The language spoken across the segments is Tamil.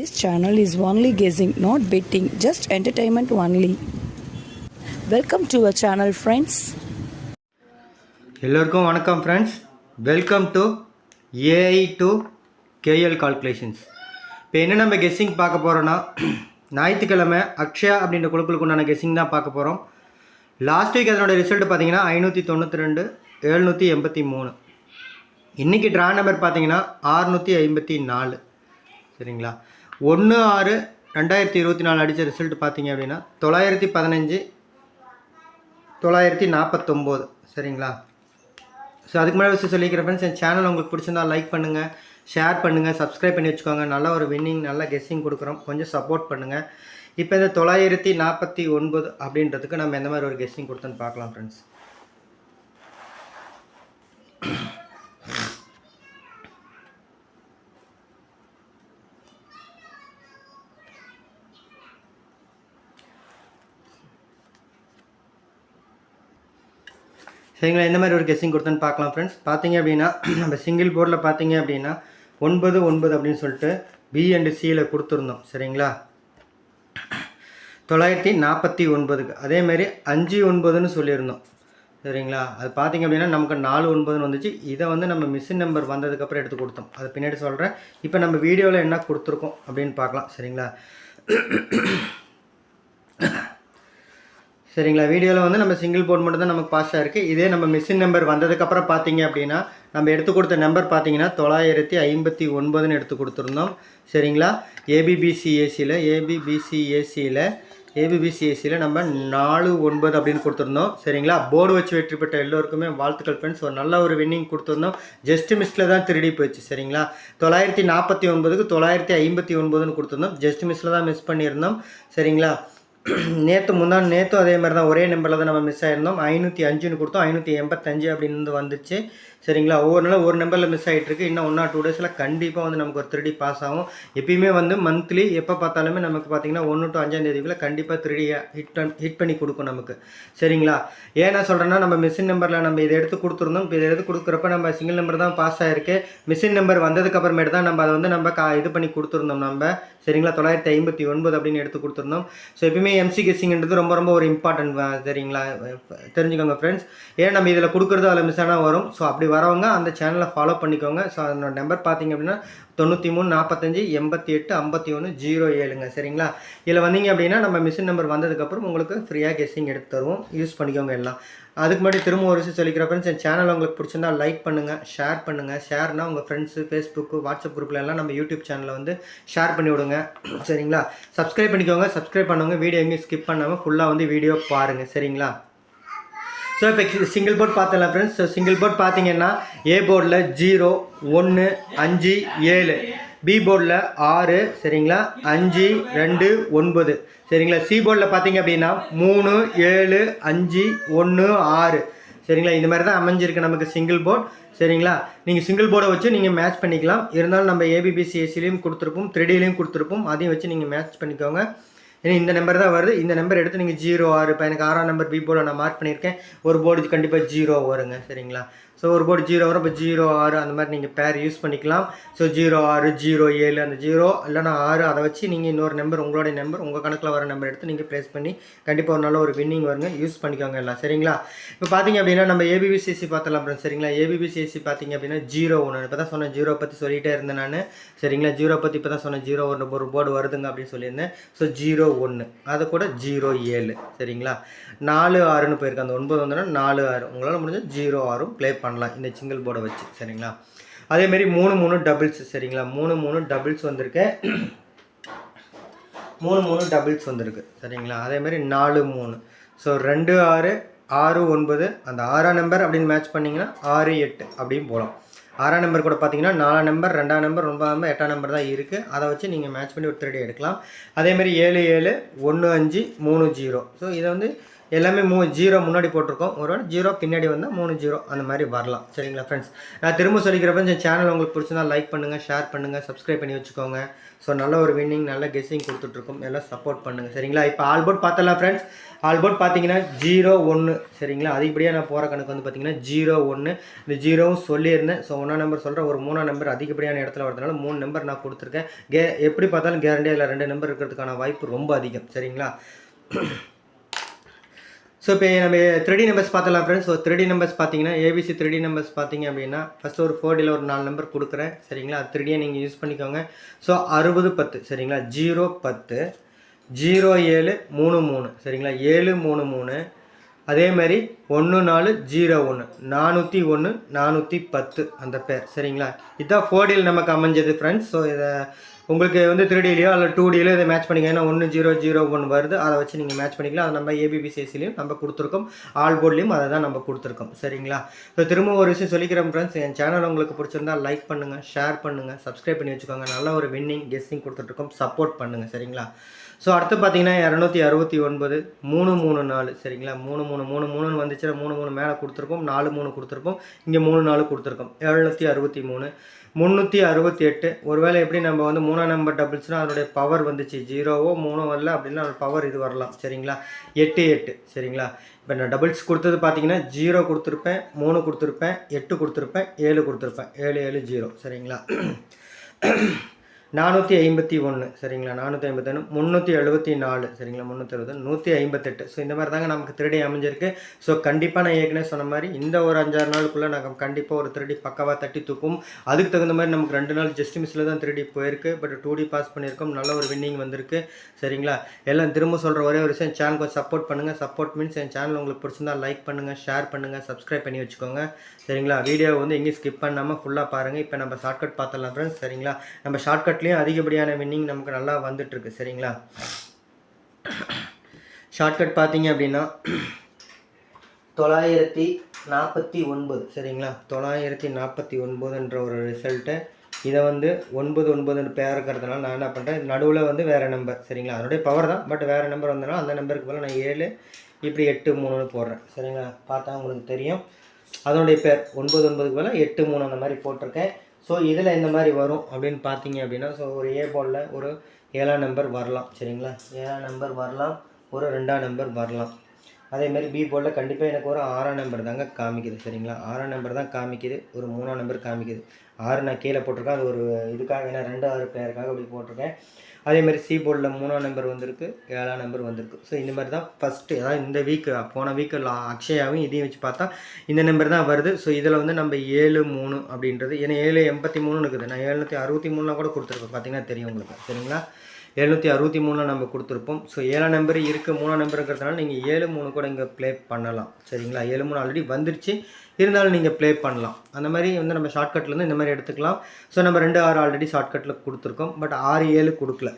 This channel is only guessing, not betting, just entertainment only. Welcome to our channel friends எல்லோருக்கும் வணக்கம் friends welcome to AI to KL calculations இப்போ என்ன நம்ம கெஸ்ஸிங் பார்க்க போகிறோன்னா ஞாயிற்றுக்கிழமை அக்ஷயா அப்படின்ற குழுக்களுக்கு உண்டான கெஸ்ஸிங் தான் பார்க்க போகிறோம் லாஸ்ட் வீக் அதனோட ரிசல்ட் பார்த்தீங்கன்னா ஐநூற்றி தொண்ணூற்றி ரெண்டு எழுநூற்றி எண்பத்தி மூணு. இன்றைக்கி ட்ரா நம்பர் பார்த்தீங்கன்னா ஆறுநூற்றி ஐம்பத்தி நாலு. சரிங்களா? ஒன்று ஆறு ரெண்டாயிரத்தி இருபத்தி நாலு அடித்த ரிசல்ட் பார்த்தீங்க அப்படின்னா தொள்ளாயிரத்தி பதினஞ்சு தொள்ளாயிரத்தி நாற்பத்தொம்போது சரிங்களா? ஸோ அதுக்கு மேலே விஷயம் சொல்லிக்கிறேன் ஃப்ரெண்ட்ஸ் என் சேனல் உங்களுக்கு பிடிச்சிருந்தா லைக் பண்ணுங்கள் ஷேர் பண்ணுங்கள் சப்ஸ்கிரைப் பண்ணி வச்சுக்கோங்க. நல்ல ஒரு வின்னிங் நல்ல கெஸ்ஸிங் கொடுக்குறோம். கொஞ்சம் சப்போர்ட் பண்ணுங்கள் இப்போ இந்த தொள்ளாயிரத்தி நாற்பத்தி ஒன்பது அப்படின்றதுக்கு நம்ம எந்த மாதிரி ஒரு கெஸ்ஸிங் கொடுத்தோன்னு பார்க்கலாம் ஃப்ரெண்ட்ஸ் சரிங்களா? எந்த மாதிரி ஒரு கெஸ்ஸிங் கொடுத்தேன்னு பார்க்கலாம் ஃப்ரெண்ட்ஸ் பார்த்தீங்க அப்படின்னா நம்ம சிங்கிள் போர்டில் பார்த்தீங்க அப்படின்னா ஒன்பது ஒன்பது அப்படின்னு சொல்லிட்டு பி அண்டு சியில் கொடுத்துருந்தோம். சரிங்களா? தொள்ளாயிரத்தி நாற்பத்தி ஒன்பதுக்கு. அதேமாரி அஞ்சு ஒன்பதுன்னு சொல்லியிருந்தோம். சரிங்களா? அது பார்த்தீங்க அப்படின்னா நமக்கு நாலு ஒன்பதுன்னு வந்துச்சு. இதை வந்து நம்ம மிஷின் நம்பர் வந்ததுக்கப்புறம் எடுத்து கொடுத்தோம். அது பின்னாடி சொல்கிறேன் இப்போ நம்ம வீடியோவில் என்ன கொடுத்துருக்கோம் அப்படின்னு பார்க்கலாம். சரிங்களா? சரிங்களா? வீடியோவில் வந்து நம்ம சிங்கிள் போர்ட் மட்டும் தான் நமக்கு பாஸ் ஆயிருக்கு இதே நம்ம மிஷின் நம்பர் வந்ததுக்கப்புறம் பார்த்தீங்க அப்படின்னா நம்ம எடுத்து கொடுத்த நம்பர் பார்த்தீங்கன்னா தொள்ளாயிரத்தி ஐம்பத்தி ஒன்பதுன்னு எடுத்து கொடுத்துருந்தோம். சரிங்களா? ஏபிபிசிஏசியில் ஏபிபிசிஏசியில் ஏசியில் நம்ம நாலு ஒன்பது அப்படின்னு கொடுத்துருந்தோம். சரிங்களா? போர்டு வச்சு வெற்றி பெற்ற எல்லோருக்குமே வாழ்த்துக்கள் ஃப்ரெண்ட்ஸ் ஒரு நல்ல ஒரு வின்னிங் கொடுத்துருந்தோம். ஜஸ்ட் மிஸ்ஸில் தான் திருடி போயிடுச்சு சரிங்களா? தொள்ளாயிரத்தி நாற்பத்தி ஒன்பதுக்கு தொள்ளாயிரத்தி ஐம்பத்தி ஒன்பதுன்னு கொடுத்துருந்தோம். ஜஸ்ட் மிஸ்ஸில் தான் மிஸ் பண்ணியிருந்தோம். சரிங்களா? நேற்று முன்னாள் நேற்றும் அதே மாதிரி தான் ஒரே நம்பரில் தான் நம்ம மிஸ் ஆயிருந்தோம். ஐநூற்றி அஞ்சுன்னு கொடுத்தோம். ஐநூற்றி எண்பத்தஞ்சு அப்படின்னு வந்துச்சு. சரிங்களா? ஒவ்வொரு நாளும் ஒரு நம்பரில் மிஸ் ஆகிட்டுருக்கு இன்னும் ஒன் டூ டேஸில் கண்டிப்பாக வந்து நமக்கு ஒரு திருடி பாஸ் ஆகும். எப்பயுமே வந்து மந்த்லி எப்போ பார்த்தாலுமே நமக்கு பார்த்தீங்கன்னா ஒன்று டு அஞ்சாம் தேதிக்குள்ளே கண்டிப்பாக த்ரீ ஹிட் ஹிட் பண்ணி கொடுக்கும் நமக்கு. சரிங்களா? ஏன் நான் சொல்கிறேன்னா நம்ம மிஷின் நம்பரில் நம்ம இதை எடுத்து கொடுத்துருந்தோம். இப்போ இதை எடுத்து கொடுக்குறப்ப நம்ம சிங்கிள் நம்பர் தான் பாஸ் ஆகிருக்கு மிஷின் நம்பர் வந்ததுக்கப்புறமேட்டு தான் நம்ம அதை வந்து நம்ம கா இது பண்ணி கொடுத்துருந்தோம் நம்ம. சரிங்களா? தொள்ளாயிரத்தி ஐம்பத்தி ஒன்பது அப்படின்னு எடுத்து கொடுத்துருந்தோம். ஸோ எப்பயுமே எம்சி கெஸ்ஸிங்கிறது ரொம்ப ரொம்ப ஒரு இம்பார்ட்டன்ட் சரிங்களா தெரிஞ்சுக்கோங்க ஃப்ரெண்ட்ஸ் ஏன்னா நம்ம இதில் கொடுக்குறது அதில் மிஸ் ஆனால் வரும். ஸோ அப்படி வரவங்க அந்த சேனலை ஃபாலோ பண்ணிக்கோங்க. ஸோ அதனோட நம்பர் பார்த்தீங்க அப்படின்னா தொண்ணூற்றி மூணு நாற்பத்தஞ்சு எண்பத்தி எட்டு ஐம்பத்தி ஒன்று ஜீரோ ஏழுங்க. சரிங்களா? இதில் வந்தீங்க அப்படின்னா நம்ம மிஷின் நம்பர் வந்ததுக்கப்புறம் உங்களுக்கு ஃப்ரீயாக கெஸ்ஸிங் எடுத்து தருவோம். யூஸ் பண்ணிக்கோங்க எல்லாம். அதுக்கு முன்னாடி திரும்ப ஒரு விஷயம் சொல்லிக்கிறேன் ஃப்ரெண்ட்ஸ் என் சேனல் உங்களுக்கு பிடிச்சிருந்தா லைக் பண்ணுங்கள் ஷேர் பண்ணுங்கள் ஷேர்னா உங்கள் ஃப்ரெண்ட்ஸு ஃபேஸ்புக்கு வாட்ஸ்அப் குரூப்பில் எல்லாம் நம்ம யூடியூப் சேனலில் வந்து ஷேர் பண்ணி விடுங்க. சரிங்களா? சப்ஸ்கிரைப் பண்ணிக்கோங்க சப்ஸ்கிரைப் பண்ணுங்க வீடியோ எங்கேயும் ஸ்கிப் பண்ணாமல் ஃபுல்லாக வந்து வீடியோ பாருங்கள் சரிங்களா? ஸோ இப்போ சிங்கிள் போர்ட் பார்த்தல ஃப்ரெண்ட்ஸ் சிங்கிள் போர்ட் பார்த்தீங்கன்னா ஏ போர்டில் ஜீரோ ஒன்று அஞ்சு ஏழு. பி போர்டில் ஆறு சரிங்களா? அஞ்சு ரெண்டு ஒன்பது. சரிங்களா? சி போர்டில் பார்த்தீங்க அப்படின்னா மூணு ஏழு அஞ்சு ஒன்று ஆறு. சரிங்களா? இந்த மாதிரி தான் அமைஞ்சிருக்கு நமக்கு சிங்கிள் போர்ட் சரிங்களா? நீங்கள் சிங்கிள் போர்டை வச்சு நீங்கள் மேட்ச் பண்ணிக்கலாம். இருந்தாலும் நம்ம ஏபிபிசி ஏசிலையும் கொடுத்துருப்போம் த்ரீடிலையும் கொடுத்துருப்போம். அதையும் வச்சு நீங்கள் மேட்ச் பண்ணிக்கோங்க. ஏன்னா இந்த நம்பர் தான் வருது. இந்த நம்பர் எடுத்து நீங்கள் ஜீரோ ஆறு இப்போ எனக்கு ஆறாம் நம்பர் பி போர்டில் நான் மார்க் பண்ணியிருக்கேன். ஒரு போர்டு கண்டிப்பாக ஜீரோ வருங்க. சரிங்களா? ஸோ ஒரு போர்டு ஜீரோ வரும். இப்போ ஜீரோ ஆறு அந்த மாதிரி நீங்கள் பேர் யூஸ் பண்ணிக்கலாம். ஸோ ஜீரோ ஆறு ஜீரோ ஏழு அந்த ஜீரோ. இல்லைனா ஆறு அதை வச்சு நீங்கள் இன்னொரு நம்பர் உங்களுடைய நம்பர் உங்கள் கணக்கில் வர நம்பர் எடுத்து நீங்கள் ப்ளேஸ் பண்ணி கண்டிப்பாக ஒரு நல்ல ஒரு வின்னிங் வருங்க. யூஸ் பண்ணிக்கோங்க எல்லாம். சரிங்களா? இப்போ பார்த்தீங்க அப்படின்னா நம்ம ஏபிபிசிஎஸ்சி பார்த்தலாம் அப்புறம் சரிங்களா? ஏபிபிசிஎஸ்சி பார்த்தீங்க அப்படின்னா ஜீரோ ஒன்று இப்போ தான் சொன்னேன் ஜீரோ பற்றி சொல்லிகிட்டே இருந்தேன் நான். சரிங்களா? ஜீரோ பற்றி இப்போ தான் சொன்னேன் ஜீரோ ஒன்று ஒரு போர்டு வருதுங்க அப்படின்னு சொல்லியிருந்தேன். ஸோ ஜீரோ ஒன்று அது கூட ஜீரோ ஏழு. சரிங்களா? நாலு ஆறுன்னு போயிருக்கு. அந்த ஒன்பது வந்தோன்னா நாலு ஆறு. உங்களால் முடிஞ்சால் ஜீரோ ஆறும் ப்ளே பண்ணலாம் இந்த சிங்கிள் போர்டை வச்சு சரிங்களா? அதேமாரி மூணு மூணு டபுள்ஸ் சரிங்களா? மூணு மூணு டபுள்ஸ் வந்திருக்கு. மூணு மூணு டபுள்ஸ் வந்திருக்கு சரிங்களா? அதேமாரி நாலு மூணு. ஸோ ரெண்டு ஆறு ஆறு ஒன்பது அந்த ஆறாம் நம்பர் அப்படின்னு மேட்ச் பண்ணிங்கன்னா ஆறு எட்டு அப்படின்னு போகலாம். ஆறாம் நம்பர் கூட பார்த்தீங்கன்னா நாலாம் நம்பர் ரெண்டாம் நம்பர் ஒன்பதாம் நம்பர் எட்டாம் நம்பர் தான் இருக்குது அதை வச்சு நீங்கள் மேட்ச் பண்ணி ஒரு திருடி எடுக்கலாம். அதேமாதிரி ஏழு ஏழு ஒன்று அஞ்சு மூணு ஜீரோ. ஸோ இதை வந்து எல்லாமே மூ ஜீரோ முன்னாடி போட்டிருக்கோம். ஒரு ஜீரோ பின்னாடி வந்தால் மூணு ஜீரோ அந்த மாதிரி வரலாம். சரிங்களா ஃப்ரெண்ட்ஸ் நான் திரும்ப சொல்லிக்கிறப்ப இந்த சேனல் உங்களுக்கு பிடிச்சிருந்தா லைக் பண்ணுங்கள் ஷேர் பண்ணுங்கள் சப்ஸ்கிரைப் பண்ணி வச்சுக்கோங்க. ஸோ நல்ல ஒரு வின்னிங் நல்ல கெஸ்ஸிங் கொடுத்துட்ருக்கோம். எல்லாம் சப்போர்ட் பண்ணுங்கள் சரிங்களா? இப்போ ஆல்போட் பார்த்தலாம் ஃப்ரெண்ட்ஸ் ஆல்போட் பார்த்தீங்கன்னா ஜீரோ ஒன்று சரிங்களா? அதிகப்படியாக நான் போகிற கணக்கு வந்து பார்த்தீங்கன்னா ஜீரோ ஒன்று இந்த ஜீரோவும் சொல்லியிருந்தேன். ஸோ ஒன்றா நம்பர் சொல்கிறேன் ஒரு மூணாம் நம்பர் அதிகப்படியான இடத்துல வரதுனால மூணு நம்பர் நான் கொடுத்துருக்கேன். கே எப்படி பார்த்தாலும் கேரண்டியாக இல்லை ரெண்டு நம்பர் இருக்கிறதுக்கான வாய்ப்பு ரொம்ப அதிகம் சரிங்களா? ஸோ இப்போ நம்ம த்ரீ நம்பர்ஸ் பார்த்தலாம் ஃப்ரெண்ட்ஸ் ஸோ த்ரீ நம்பர்ஸ் பார்த்தீங்கன்னா ஏபிசி த்ரீ நம்பர்ஸ் பார்த்தீங்க அப்படின்னா ஃபஸ்ட்டு ஒரு ஃபோர்டியில் ஒரு நாலு நம்பர் கொடுக்குறேன். சரிங்களா? அது த்ரீடியை நீங்கள் யூஸ் பண்ணிக்கோங்க. ஸோ அறுபது பத்து. சரிங்களா? ஜீரோ பத்து ஜீரோ ஏழு மூணு மூணு. சரிங்களா? ஏழு மூணு மூணு. அதே மாதிரி ஒன்று நாலு ஜீரோ ஒன்று நானூற்றி ஒன்று நானூற்றி பத்து அந்த பேர் சரிங்களா? இதுதான் ஃபோர்டியில் நமக்கு அமைஞ்சது ஃப்ரெண்ட்ஸ் ஸோ இதை உங்களுக்கு வந்து த்ரீ டிலையோ அல்ல டூ டிலையோ இதை மேட்ச் பண்ணிக்க ஏன்னா ஒன்று ஜீரோ ஜீரோ ஒன் வருது. அதை வச்சு நீங்கள் மேட்ச் பண்ணிக்கலாம். அதை நம்ம ஏபிபிசிஎஸ்சிலையும் நம்ம கொடுத்துருக்கோம். ஆல் போர்ட்லேயும் அதை தான் நம்ம கொடுத்துருக்கோம். சரிங்களா? ஸோ திரும்ப ஒரு விஷயம் சொல்லிக்கிறேன் ஃப்ரெண்ட்ஸ் என் சேனல் உங்களுக்கு பிடிச்சிருந்தா லைக் பண்ணுங்கள் ஷேர் பண்ணுங்கள் சப்ஸ்கிரைப் பண்ணி வச்சுக்கோங்க. நல்ல ஒரு வின்னிங் கெஸ்ஸிங் கொடுத்துட்ருக்கோம் சப்போர்ட் பண்ணுங்கள் சரிங்களா? ஸோ அடுத்து பார்த்தீங்கன்னா இரநூத்தி அறுபத்தி ஒன்பது மூணு மூணு நாலு. சரிங்களா? மூணு மூணு மூணு மூணுன்னு வந்துச்சுன்னா மூணு மூணு மேலே கொடுத்துருக்கோம் நாலு மூணு கொடுத்துருக்கோம் இங்கே மூணு நாலு கொடுத்துருக்கோம். எழுநூற்றி அறுபத்தி மூணு முந்நூற்றி அறுபத்தி எட்டு. ஒருவேளை எப்படி நம்ம வந்து மூணாம் நம்பர் டபுள்ஸ்னால் அதனுடைய பவர் வந்துச்சு ஜீரோவோ மூணோ வரல அப்படின்னா அதோட பவர் இது வரலாம். சரிங்களா? எட்டு எட்டு. சரிங்களா? இப்போ நான் டபுள்ஸ் கொடுத்தது பார்த்தீங்கன்னா ஜீரோ கொடுத்துருப்பேன் மூணு கொடுத்துருப்பேன் எட்டு கொடுத்துருப்பேன் ஏழு கொடுத்துருப்பேன். ஏழு ஏழு ஜீரோ. சரிங்களா? நானூற்றி ஐம்பத்தி ஒன்று சரிங்களா? நானூற்றி ஐம்பத்தொன்று முந்நூற்றி எழுபத்தி நாலு சரிங்களா? முந்நூற்றி அறுபது நூற்றி ஐம்பத்தெட்டு. ஸோ இந்த மாதிரி தாங்க நமக்கு திருடி அமைஞ்சிருக்கு. ஸோ கண்டிப்பாக நான் ஏற்கனவே சொன்ன மாதிரி இந்த ஒரு அஞ்சாறு நாளுக்குள்ளே நாங்கள் கண்டிப்பாக ஒரு திருடி பக்காவாக தட்டி தூக்கும். அதுக்கு தகுந்த மாதிரி நமக்கு ரெண்டு நாள் ஜஸ்ட் மிஸ்ஸில் தான் திருடி போயிருக்கு. பட் டூ டி பாஸ் பண்ணியிருக்கோம். நல்ல ஒரு வின்னிங் வந்திருக்கு சரிங்களா? எல்லாம் திரும்ப சொல்கிற ஒரே ஒரு விஷயம் சேனல் கொஞ்சம் சப்போர்ட் பண்ணுங்கள் சப்போர்ட் மீன்ஸ் என் சேனல் உங்களுக்கு பிடிச்சிருந்தா லைக் பண்ணுங்கள் ஷேர் பண்ணுங்கள் சப்ஸ்கிரைப் பண்ணி வச்சுக்கோங்க சரிங்களா? வீடியோ வந்து எங்கேயும் ஸ்கிப் பண்ணாமல் ஃபுல்லாக பாருங்கள் இப்போ நம்ம ஷார்ட்கட் பார்த்துடலாம் ஃப்ரெண்ட்ஸ் சரிங்களா? நம்ம ஷார்ட்கட் ஷார்ட்கட்லேயும் அதிகப்படியான வின்னிங் நமக்கு நல்லா வந்துட்டுருக்கு சரிங்களா? ஷார்ட்கட் பார்த்தீங்க அப்படின்னா தொள்ளாயிரத்தி நாற்பத்தி ஒன்பது சரிங்களா? தொள்ளாயிரத்தி நாற்பத்தி ஒன்பதுன்ற ஒரு ரிசல்ட்டு இதை வந்து ஒன்பது ஒன்பதுன்னு பேர் இருக்கிறதுனால நான் என்ன பண்ணுறேன் நடுவில் வந்து வேறு நம்பர் சரிங்களா? அதனுடைய பவர் தான் பட் வேறு நம்பர் வந்தனால அந்த நம்பருக்கு போல் நான் ஏழு இப்படி எட்டு மூணுன்னு போடுறேன் சரிங்களா? பார்த்தா உங்களுக்கு தெரியும். அதனுடைய பேர் ஒன்பது ஒன்பதுக்கு பதிலாக எட்டு மூணு அந்த மாதிரி போட்டிருக்கேன். ஸோ இதில் இந்த மாதிரி வரும் அப்படின்னு பார்த்தீங்க அப்படின்னா ஸோ ஒரு ஏ போலில் ஒரு ஏழாம் நம்பர் வரலாம் சரிங்களா? ஏழாம் நம்பர் வரலாம் ஒரு ரெண்டாம் நம்பர் வரலாம். அதேமாதிரி பி போர்டில் கண்டிப்பாக எனக்கு ஒரு ஆறாம் நம்பர் தாங்க காமிக்குது சரிங்களா? ஆறாம் நம்பர் தான் காமிக்குது ஒரு மூணாம் நம்பர் காமிக்குது. ஆறு நான் கீழே போட்டிருக்கேன் அது ஒரு இதுக்காக ஏன்னா ரெண்டு ஆறு பேருக்காக அப்படி போட்டிருக்கேன். அதேமாதிரி சி போர்டில் மூணாம் நம்பர் வந்திருக்கு ஏழாம் நம்பர் வந்திருக்கு. ஸோ இந்த மாதிரி தான் ஃபஸ்ட்டு அதாவது இந்த வீக் போன வீக்கு அக்ஷயாவும் இதையும் வச்சு பார்த்தா இந்த நம்பர் தான் வருது. ஸோ இதில் வந்து நம்ம ஏழு மூணு அப்படின்றது ஏன்னா ஏழு எண்பத்தி மூணு இருக்குது. நான் ஏழுநூற்றி அறுபத்தி மூணுலாம் கூட கொடுத்துருக்கேன். பார்த்தீங்கன்னா தெரியும் உங்களுக்கு. சரிங்களா? எழுநூற்றி அறுபத்தி மூணில் நம்ம கொடுத்துருப்போம். ஸோ ஏழாம் நம்பர் இருக்குது மூணாம் நம்பருங்கிறதுனால நீங்கள் ஏழு மூணு கூட இங்கே ப்ளே பண்ணலாம். சரிங்களா? ஏழு மூணு ஆல்ரெடி வந்துருச்சு. இருந்தாலும் நீங்கள் ப்ளே பண்ணலாம். அந்த மாதிரி வந்து நம்ம ஷார்ட்கட்லேருந்து இந்த மாதிரி எடுத்துக்கலாம். ஸோ நம்ம ரெண்டு ஆறு ஆல்ரெடி ஷார்ட்கட்டில் கொடுத்துருக்கோம். பட் ஆறு ஏழு கொடுக்கல.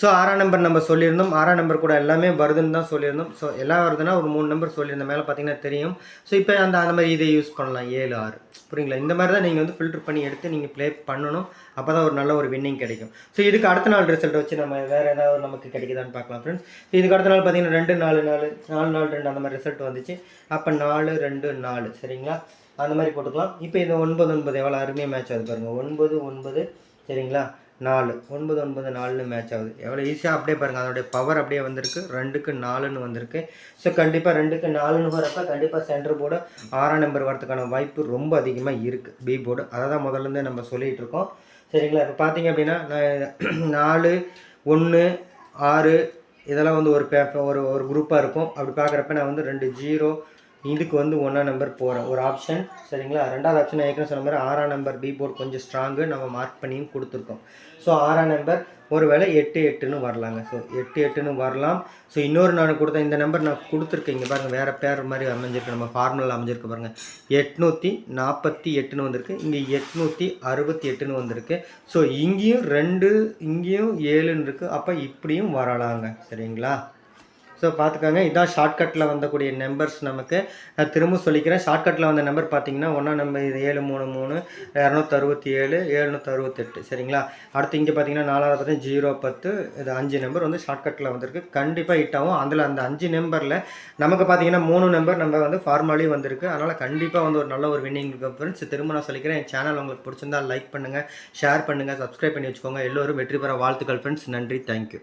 ஸோ ஆறாம் நம்பர் நம்ம சொல்லியிருந்தோம். ஆறாம் நம்பர் கூட எல்லாமே வருதுன்னு தான் சொல்லியிருந்தோம். ஸோ எல்லாம் வருதுன்னா ஒரு மூணு நம்பர் சொல்லியிருந்த மேலே பார்த்தீங்கன்னா தெரியும். ஸோ இப்போ அந்த அந்த மாதிரி இதை யூஸ் பண்ணலாம். ஏழு ஆறு. புரியுங்களா? இந்த மாதிரி தான் நீங்கள் வந்து ஃபில்டர் பண்ணி எடுத்து நீங்கள் ப்ளே பண்ணணும். அப்போ தான் ஒரு நல்ல ஒரு வின்னிங் கிடைக்கும். ஸோ இதுக்கு அடுத்த நாள் ரிசல்ட் வச்சு நம்ம வேறு ஏதாவது நமக்கு கிடைக்குதான்னு பார்க்கலாம் ஃப்ரெண்ட்ஸ் இதுக்கு அடுத்த நாள் பார்த்தீங்கன்னா ரெண்டு நாலு நாலு நாலு நாலு ரெண்டு அந்த மாதிரி ரிசல்ட் வந்துச்சு. அப்போ நாலு ரெண்டு நாலு. சரிங்களா? அந்த மாதிரி போட்டுக்கலாம். இப்போ இது ஒன்பது ஒன்பது எவ்வளோ அருமையாக மேட்ச் ஆகுது பாருங்கள் ஒன்பது ஒன்பது. சரிங்களா? நாலு. ஒன்பது ஒன்பது நாலுன்னு மேட்ச் ஆகுது. எவ்வளோ ஈஸியாக அப்படியே பாருங்கள் அதோடைய பவர் அப்படியே வந்திருக்கு. ரெண்டுக்கு நாலுன்னு வந்திருக்கு. ஸோ கண்டிப்பாக ரெண்டுக்கு நாலுன்னு வரப்ப கண்டிப்பாக சென்டர் போர்டு ஆறாம் நம்பர் வரதுக்கான வாய்ப்பு ரொம்ப அதிகமாக இருக்குது பி போர்டு அதை தான் முதல்லேருந்தே நம்ம சொல்லிகிட்டு இருக்கோம். சரிங்களா? இப்போ பார்த்தீங்க அப்படின்னா நான் நாலு ஒன்று ஆறு இதெல்லாம் வந்து ஒரு பே ஒரு ஒரு குரூப்பாக இருக்கும். அப்படி பார்க்குறப்ப நான் வந்து ரெண்டு ஜீரோ இதுக்கு வந்து ஒன்றாம் நம்பர் போகிறேன் ஒரு ஆப்ஷன் சரிங்களா? ரெண்டாவது ஆப்ஷன் நான் ஏற்கனவே சொன்ன மாதிரி ஆறாம் நம்பர் பி போர்ட் கொஞ்சம் ஸ்ட்ராங்கு நம்ம மார்க் பண்ணியும் கொடுத்துருக்கோம். ஸோ ஆறாம் நம்பர் ஒருவேளை எட்டு எட்டுன்னு வரலாங்க. ஸோ எட்டு எட்டுன்னு வரலாம். ஸோ இன்னொரு நான் கொடுத்த இந்த நம்பர் நான் கொடுத்துருக்கேன். இங்கே பாருங்கள் வேறு பேர் மாதிரி அமைஞ்சிருக்கு. நம்ம ஃபார்முலா அமைஞ்சிருக்கு பாருங்கள் எட்நூற்றி நாற்பத்தி எட்டுன்னு வந்திருக்கு. இங்கே எட்நூற்றி அறுபத்தி எட்டுன்னு வந்திருக்கு. ஸோ இங்கேயும் ரெண்டு இங்கேயும் ஏழுன்னு இருக்குது அப்போ இப்படியும் வரலாங்க. சரிங்களா? ஸோ பார்த்துக்கோங்க இதான் ஷார்ட்கட்டில் வந்தக்கூடிய நம்பர்ஸ் நமக்கு. நான் திரும்ப சொல்லிக்கிறேன். ஷார்ட்கட்டில் வந்த நம்பர் பார்த்தீங்கன்னா ஒன்றா நம்பர் இது ஏழு மூணு மூணு இரநூத்தறுபத்தி ஏழு எழுநூற்றி அறுபத்தெட்டு சரிங்களா? அடுத்து இங்கே பார்த்தீங்கன்னா நாலாவது பார்த்தீங்கன்னா ஜீரோ பத்து இது அஞ்சு நம்பர் வந்து ஷார்ட்கட்டில் வந்திருக்கு. கண்டிப்பாக ஹிட் ஆகும். அதில் அந்த அஞ்சு நம்பரில் நமக்கு பார்த்தீங்கன்னா மூணு நம்பர் நம்ம வந்து ஃபார்மலி வந்திருக்கு. அதனால் கண்டிப்பாக வந்து ஒரு நல்ல ஒரு வின்னிங் ஃப்ரெண்ட்ஸ் திரும்ப நான் சொல்லிக்கிறேன். என் சேனல் உங்களுக்கு பிடிச்சிருந்தா லைக் பண்ணுங்கள் ஷேர் பண்ணுங்கள் சப்ஸ்கிரைப் பண்ணி வச்சுக்கோங்க. எல்லோரும் வெற்றி பெற வாழ்த்துக்கள் ஃப்ரெண்ட்ஸ் நன்றி. தேங்க்யூ